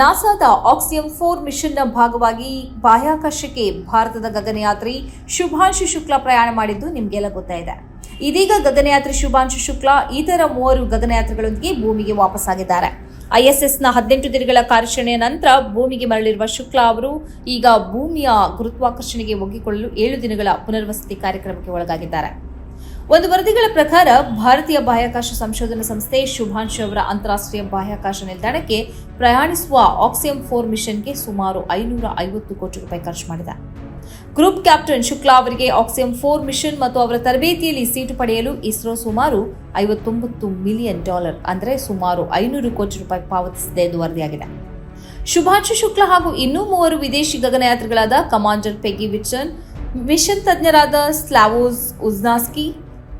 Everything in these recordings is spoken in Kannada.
ನಾಸಾದ ಆಕ್ಸಿಯಂ ಫೋರ್ ಮಿಷನ್ನ ಭಾಗವಾಗಿ ಬಾಹ್ಯಾಕಾಶಕ್ಕೆ ಭಾರತದ ಗಗನಯಾತ್ರಿ ಶುಭಾಂಶು ಶುಕ್ಲಾ ಪ್ರಯಾಣ ಮಾಡಿದ್ದು ನಿಮಗೆಲ್ಲ ಗೊತ್ತಾಯಿದೆ. ಇದೀಗ ಗಗನಯಾತ್ರಿ ಶುಭಾಂಶು ಶುಕ್ಲಾ, ಇತರ ಮೂವರು ಗಗನಯಾತ್ರಿಗಳೊಂದಿಗೆ ಭೂಮಿಗೆ ವಾಪಸ್ಸಾಗಿದ್ದಾರೆ. ಐಎಸ್ಎಸ್ನ ಹದಿನೆಂಟು ದಿನಗಳ ಕಾರ್ಯಾಚರಣೆಯ ನಂತರ ಭೂಮಿಗೆ ಮರಳಿರುವ ಶುಕ್ಲಾ ಅವರು ಈಗ ಭೂಮಿಯ ಗುರುತ್ವಾಕರ್ಷಣೆಗೆ ಒಗ್ಗಿಕೊಳ್ಳಲು ಏಳು ದಿನಗಳ ಪುನರ್ವಸತಿ ಕಾರ್ಯಕ್ರಮಕ್ಕೆ ಒಳಗಾಗಿದ್ದಾರೆ. ಒಂದು ವರದಿಗಳ ಪ್ರಕಾರ ಭಾರತೀಯ ಬಾಹ್ಯಾಕಾಶ ಸಂಶೋಧನಾ ಸಂಸ್ಥೆ ಶುಭಾಂಶು ಅವರ ಅಂತಾರಾಷ್ಟ್ರೀಯ ಬಾಹ್ಯಾಕಾಶ ನಿಲ್ದಾಣಕ್ಕೆ ಪ್ರಯಾಣಿಸುವ ಆಕ್ಸಿಯಂ ಫೋರ್ ಮಿಷನ್ಗೆ ಸುಮಾರು ಐನೂರ ಐವತ್ತು ಕೋಟಿ ರೂಪಾಯಿ ಖರ್ಚು ಮಾಡಿದೆ. ಗ್ರೂಪ್ ಕ್ಯಾಪ್ಟನ್ ಶುಕ್ಲಾ ಅವರಿಗೆ ಆಕ್ಸಿಯಂ ಫೋರ್ ಮಿಷನ್ ಮತ್ತು ಅವರ ತರಬೇತಿಯಲ್ಲಿ ಸೀಟು ಪಡೆಯಲು ಇಸ್ರೋ ಸುಮಾರು ಐವತ್ತೊಂಬತ್ತು ಮಿಲಿಯನ್ ಡಾಲರ್ ಅಂದರೆ ಸುಮಾರು ಐನೂರು ಕೋಟಿ ರೂಪಾಯಿ ಪಾವತಿಸಿದೆ ಎಂದು ವರದಿಯಾಗಿದೆ. ಶುಭಾಂಶು ಶುಕ್ಲಾ ಹಾಗೂ ಇನ್ನೂ ಮೂವರು ವಿದೇಶಿ ಗಗನಯಾತ್ರಿಗಳಾದ ಕಮಾಂಡರ್ ಪೆಗಿ ವಿಚನ್ ಮಿಷನ್ ತಜ್ಞರಾದ ಸ್ಲಾವೋಸ್ ಉಜ್ನಾಸ್ಕಿ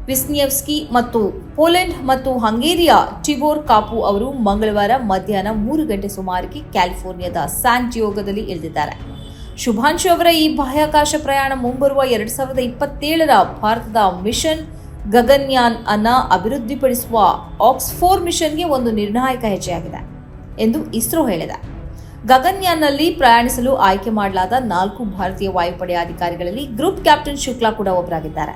ವಿಸ್ನಿಯವ್ಸ್ಕಿ ಮತ್ತು ಪೋಲೆಂಡ್ ಮತ್ತು ಹಂಗೇರಿಯ ಟಿಬೋರ್ ಕಾಪು ಅವರು ಮಂಗಳವಾರ ಮಧ್ಯಾಹ್ನ ಮೂರು ಗಂಟೆ ಸುಮಾರಿಗೆ ಕ್ಯಾಲಿಫೋರ್ನಿಯಾದ ಸ್ಯಾನ್ ಜಿಯೋಗದಲ್ಲಿ ಇಳಿದಿದ್ದಾರೆ. ಶುಭಾಂಶು ಅವರ ಈ ಬಾಹ್ಯಾಕಾಶ ಪ್ರಯಾಣ ಮುಂಬರುವ ಎರಡ್ ಸಾವಿರದ ಇಪ್ಪತ್ತೇಳರ ಭಾರತದ ಮಿಷನ್ ಗಗನ್ಯಾನ್ ಅನ್ನ ಅಭಿವೃದ್ಧಿಪಡಿಸುವ ಆಕ್ಸ್ಫೋರ್ ಮಿಷನ್ಗೆ ಒಂದು ನಿರ್ಣಾಯಕ ಹೆಜ್ಜೆಯಾಗಿದೆ ಎಂದು ಇಸ್ರೋ ಹೇಳಿದೆ. ಗಗನ್ಯಾನ್ನಲ್ಲಿ ಪ್ರಯಾಣಿಸಲು ಆಯ್ಕೆ ಮಾಡಲಾದ ನಾಲ್ಕು ಭಾರತೀಯ ವಾಯುಪಡೆಯ ಅಧಿಕಾರಿಗಳಲ್ಲಿ ಗ್ರೂಪ್ ಕ್ಯಾಪ್ಟನ್ ಶುಕ್ಲಾ ಕೂಡ ಒಬ್ಬರಾಗಿದ್ದಾರೆ.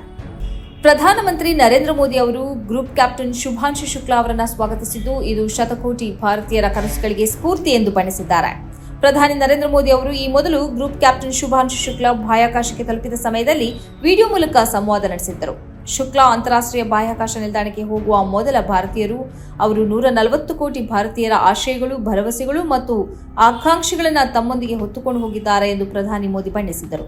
ಪ್ರಧಾನಮಂತ್ರಿ ನರೇಂದ್ರ ಮೋದಿ ಅವರು ಗ್ರೂಪ್ ಕ್ಯಾಪ್ಟನ್ ಶುಭಾಂಶು ಶುಕ್ಲಾ ಅವರನ್ನು ಸ್ವಾಗತಿಸಿದ್ದು, ಇದು ಶತಕೋಟಿ ಭಾರತೀಯರ ಕನಸುಗಳಿಗೆ ಸ್ಫೂರ್ತಿ ಎಂದು ಬಣ್ಣಿಸಿದ್ದಾರೆ. ಪ್ರಧಾನಿ ನರೇಂದ್ರ ಮೋದಿ ಅವರು ಈ ಮೊದಲು ಗ್ರೂಪ್ ಕ್ಯಾಪ್ಟನ್ ಶುಭಾಂಶು ಶುಕ್ಲಾ ಬಾಹ್ಯಾಕಾಶಕ್ಕೆ ತಲುಪಿದ ಸಮಯದಲ್ಲಿ ವಿಡಿಯೋ ಮೂಲಕ ಸಂವಾದ ನಡೆಸಿದ್ದರು. ಶುಕ್ಲಾ ಅಂತಾರಾಷ್ಟ್ರೀಯ ಬಾಹ್ಯಾಕಾಶ ನಿಲ್ದಾಣಕ್ಕೆ ಹೋಗುವ ಮೊದಲ ಭಾರತೀಯರು, ಅವರು ನೂರ ನಲವತ್ತು ಕೋಟಿ ಭಾರತೀಯರ ಆಶಯಗಳು, ಭರವಸೆಗಳು ಮತ್ತು ಆಕಾಂಕ್ಷೆಗಳನ್ನು ತಮ್ಮೊಂದಿಗೆ ಹೊತ್ತುಕೊಂಡು ಹೋಗಿದ್ದಾರೆ ಎಂದು ಪ್ರಧಾನಿ ಮೋದಿ ಬಣ್ಣಿಸಿದರು